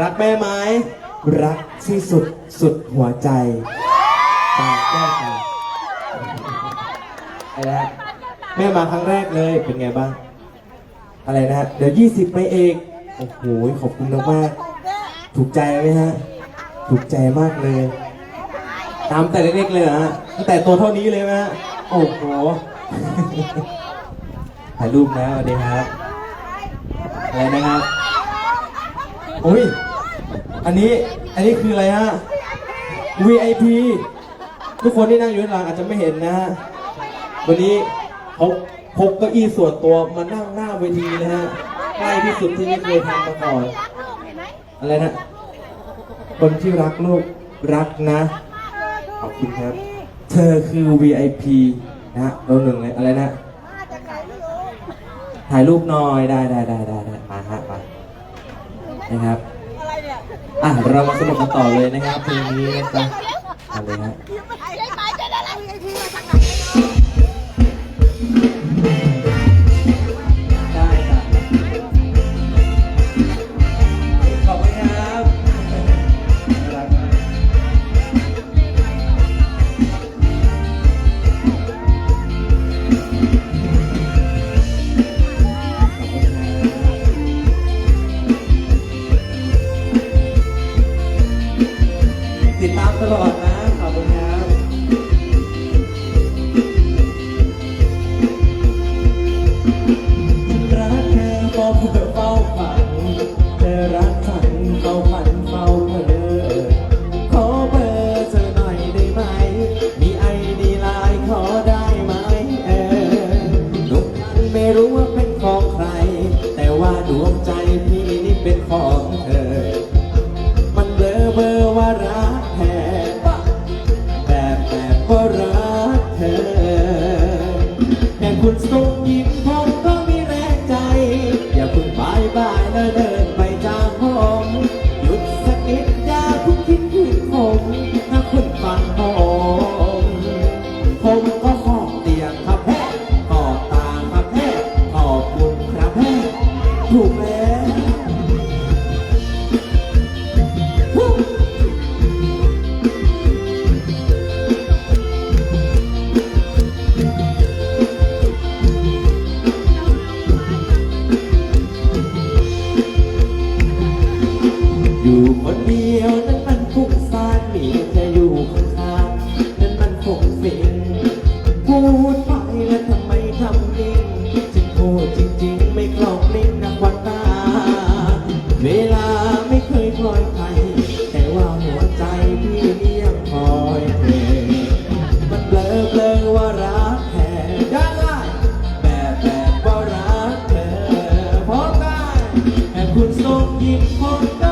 รักแม่ไหมรักที่สุดสุดหัวใจตาแก้วตาอะไรนะแม่มาครั้งแรกเลยเป็นไงบ้าง อะไรนะฮะเดี๋ยวยี่สิบไปเองโอ้โหขอบคุณมากๆถูกใจไหมฮะ ถูกใจมากเลย ตามแต่เล็กๆเลยเหรอฮะตั้งแต่ตัวเท่านี้เลยไหมฮะโอ้โหถ่ายรูปนะสวัสดีครับอะไรนะครับ โอ้ย อันนี้ อันนี้คืออะไรฮะ VIP ทุกคนที่นั่งอยู่ข้างหลังอาจจะไม่เห็นนะฮะ วันนี้เขาพกเก้าอี้ส่วนตัวมานั่งหน้าเวทีนะฮะใกล้ที่สุดที่ไม่เคยทำมาก่อน อะไรนะ คนที่รักลูกรักนะ ขอบคุณครับ เธอคือ VIP นะฮะเราหนึ่งเลย อะไรนะ ถ่ายรูปหน่อย ได้ได้ได้ได้ นะครับ อะเรามาสนุกกันต่อเลยนะครับเพลงนี้นะจ๊ะเอาเลยฮะ คุณส่งยิ้มผมก็มีแรงใจ อย่าเพิ่งบายบายแล้วเดินไปจากห้องหยุดสักนิดอย่าเพิ่งคิดถึงผมถ้าคุณฟังผมผมก็ขอบเตียงครับแพ้ขอบตาครับแพ้ขอบคุณครับแพ้ถูกแล้ว คนเดียวนั้นมันฟุ้งซ่านมีเธออยู่ข้างๆนั้นมันคงฟินพูดไปแล้วทำไมทำนิ่งจึงพูดจริงๆ ไม่คล่องลิ้นนะควันตา เวลาไม่เคยคลอยใคร แต่ว่าหัวใจพี่นี่ยังคอยเธอมันเบลอเบลอว่ารักแท้ได้ได้แบบแบบว่ารักเธอพร้อมกันแค่คุณส่งยิ้มผมก็มี